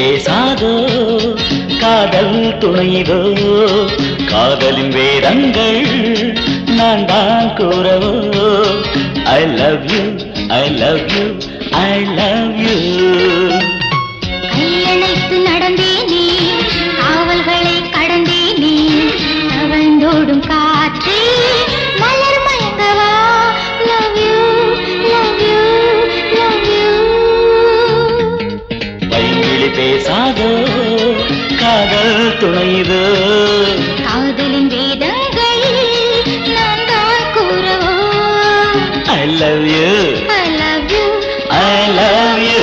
பேசாதோ காதல் துணைதோ காதலின் வேதங்கள் நான் தான் கூறவோ. I love you I love you I love you பேசாதோ காதல் துணைதோ காதலின் வேதங்கள் நான் தான் கூறவோ I love you I love you I love you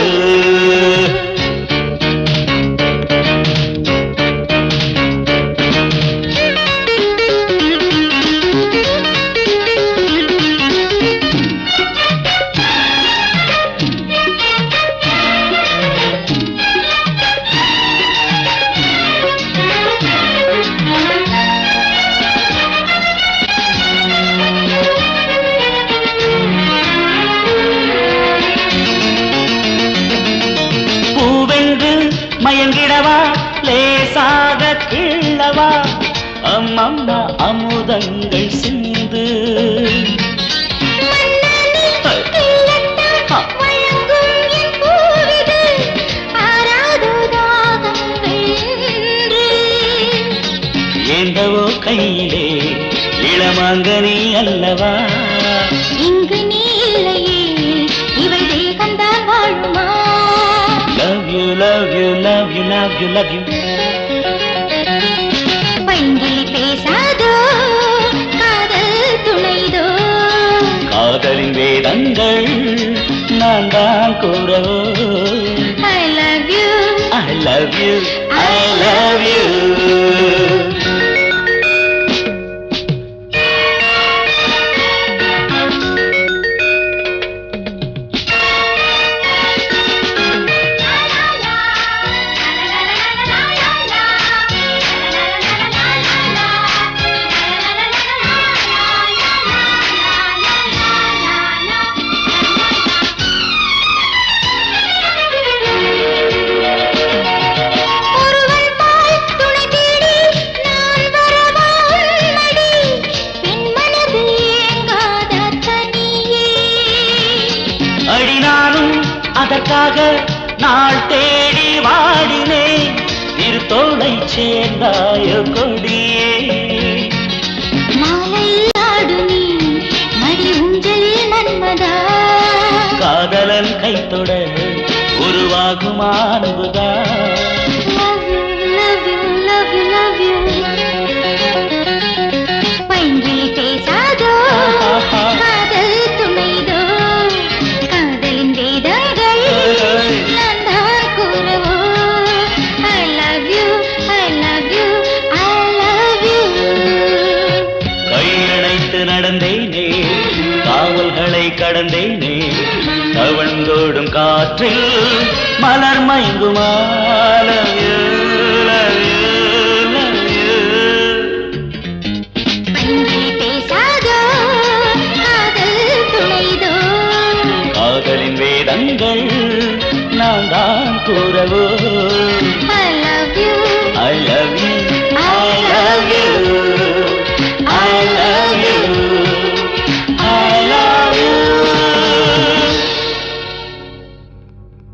மயங்கிடவா? லேசாக கிள்ளவா? அம்மம்மா அமுதங்கள் சிந்து. ஏந்தவோ கையிலே இளமாங்கனி அல்லவா? இங்கு லவ் யூ லவ் யூ பைங்கிளி பேசாதோ காதல் துணைதோ? காதலின் வேதங்கள் நான் தான் கூறவோ I love you I love you I love you அடினாலும் அதற்காக நாள் தேடி வாடினேன் இரு தோளை சேர்ந்தாய கொடியே. காதலன் கைத்தொட உருவாகும் அன்புதான் பைங்கிளி பேசாதோ காதல் துணைதோ. காதலின் வேதங்கள் நான் தான் கூறவோ.